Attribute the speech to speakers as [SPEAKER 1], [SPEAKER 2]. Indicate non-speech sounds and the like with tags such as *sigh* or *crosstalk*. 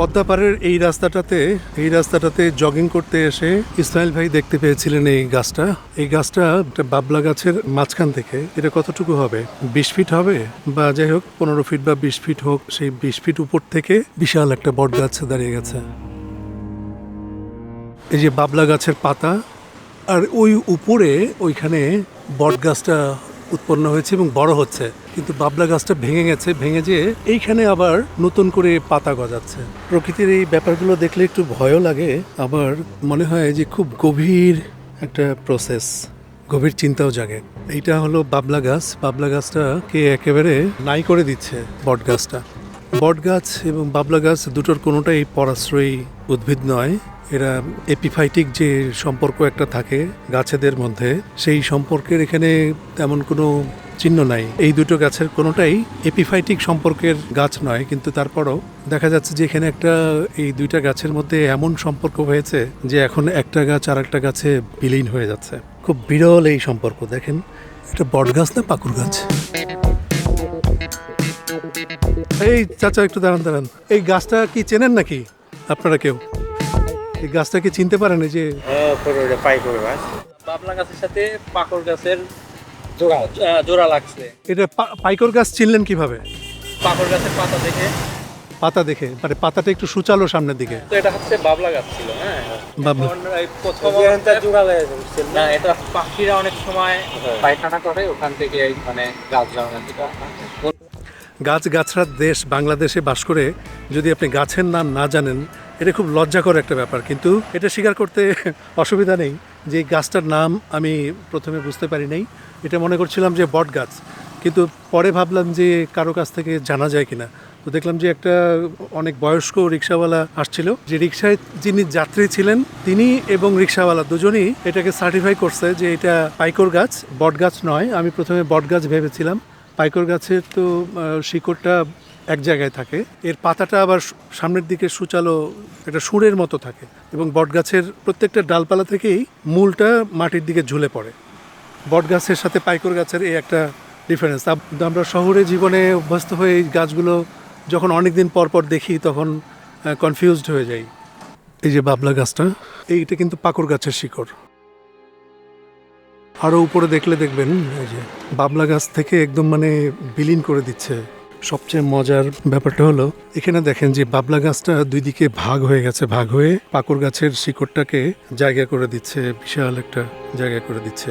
[SPEAKER 1] পদ্মাপাড়ের এই রাস্তাটাতে এই রাস্তাটাতে জগিং করতে এসে ইসমাইল ভাই দেখতে পেয়েছিলেন এই গাছটা। এই গাছটা বাবলা গাছের মাঝখান থেকে, এটা কতটুকু হবে? বিশ ফিট হবে? বা যাই হোক, পনেরো ফিট বা বিশ ফিট হোক, সেই বিশ ফিট উপর থেকে বিশাল একটা বট গাছ দাঁড়িয়ে গেছে। এই যে বাবলা গাছের পাতা, আর ওই উপরে ওইখানে বট গাছটা উৎপন্ন হয়েছে এবং বড় হচ্ছে। কিন্তু বাবলা গাছটা ভেঙে গেছে, ভেঙে যেয়ে এইখানে আবার নতুন করে পাতা গজাচ্ছে। প্রকৃতির এই ব্যাপারগুলো দেখলে একটু ভয়ও লাগে, আবার মনে হয় যে খুব গভীর একটা প্রসেস গভীর চিন্তাও জাগে। এইটা হলো বাবলা গাছ। বাবলা গাছটা কে একেবারে নাই করে দিচ্ছে বট গাছটা। বট গাছ এবং বাবলা গাছ দুটোর কোনোটাই পরাশ্রয়ী উদ্ভিদ নয়। এরা এপিফাইটিক যে সম্পর্ক একটা থাকে গাছেদের মধ্যে, সেই সম্পর্কের এখানে তেমন কোনো চিহ্ন নাই। এই দুটো গাছের কোনোটাই এপিফাইটিক সম্পর্কের গাছ নয়, কিন্তু তারপরও দেখা যাচ্ছে যে এখানে একটা, এই দুইটা গাছের মধ্যে এমন সম্পর্ক হয়েছে যে এখন একটা গাছ আর একটা গাছে বিলীন হয়ে যাচ্ছে। খুব বিরল এই সম্পর্ক, দেখেন। এটা বট গাছ না পাকুর গাছ? এই চাচা একটু দাঁড়ান দাঁড়ান। এই গাছটা কি চেনেন নাকি আপনারা কেউ? এই গাছটা কি চিনতে পারেন এই যে?
[SPEAKER 2] পাই করে গাছ
[SPEAKER 3] বাবলা গাছের সাথে পাকড় গাছের জোড়া। জোড়া লাগছে।
[SPEAKER 1] এটা পা- পাইকর গাছ চিনলেন কীভাবে?
[SPEAKER 3] পাকড় গাছের পাতা দেখে।
[SPEAKER 1] পাতা দেখে মানে পাতাটা একটু সুচালো সামনের দিকে।
[SPEAKER 3] তো এটা হচ্ছে বাবলা গাছ ছিল হ্যাঁ?
[SPEAKER 1] বাবলা।
[SPEAKER 3] প্রথম না? এটা পাখিরা অনেক সময় পায়খানা করে ওখান থেকে মানে গাছ জন্মায় যেটা
[SPEAKER 1] গাছ গাছড়ার দেশ বাংলাদেশে বাস করে যদি আপনি গাছের নাম না জানেন, এটা খুব লজ্জাকর একটা ব্যাপার। কিন্তু এটা স্বীকার করতে *laughs* অসুবিধা নেই যে গাছটার নাম আমি প্রথমে বুঝতে পারি নাই। এটা মনে করছিলাম যে বট গাছ। কিন্তু পরে ভাবলাম যে কারও কাছ থেকে জানা যায় কিনা। তো দেখলাম যে একটা অনেক বয়স্ক রিক্সাওয়ালা আসছিল। যে রিক্সায় যিনি যাত্রী ছিলেন, তিনি এবং রিক্সাওয়ালা দুজনই এটাকে সার্টিফাই করছে যে এটা পাইকর গাছ, বট গাছ নয়। আমি প্রথমে বট গাছ ভেবেছিলাম। পাইকর গাছের তো শিকড়টা এক জায়গায় থাকে। এর পাতাটা আবার সামনের দিকে সুচালো একটা সুরের মতো থাকে এবং বট গাছের প্রত্যেকটা ডালপালা থেকেই মূলটা মাটির দিকে ঝুলে পড়ে। বট গাছের সাথে পাইকর গাছের এই একটা ডিফারেন্স আমরা শহরে জীবনে অভ্যস্ত হয়ে এই গাছগুলো যখন অনেক দিন পর পর দেখি, তখন কনফিউজড হয়ে যাই। এই যে বাবলা গাছটা, এইটা কিন্তু পাকর গাছের শিকড়। আরও উপরে দেখলে দেখবেন, এই যে বাবলা গাছ থেকে একদম মানে বিলীন করে দিচ্ছে। সবচেয়ে মজার ব্যাপারটা হলো, এখানে দেখেন যে বাবলা গাছটা দুই দিকে ভাগ হয়ে গেছে, ভাগ হয়ে পাকড় গাছের শিকড়টাকে জায়গা করে দিচ্ছে, বিশাল একটা জায়গা করে দিচ্ছে।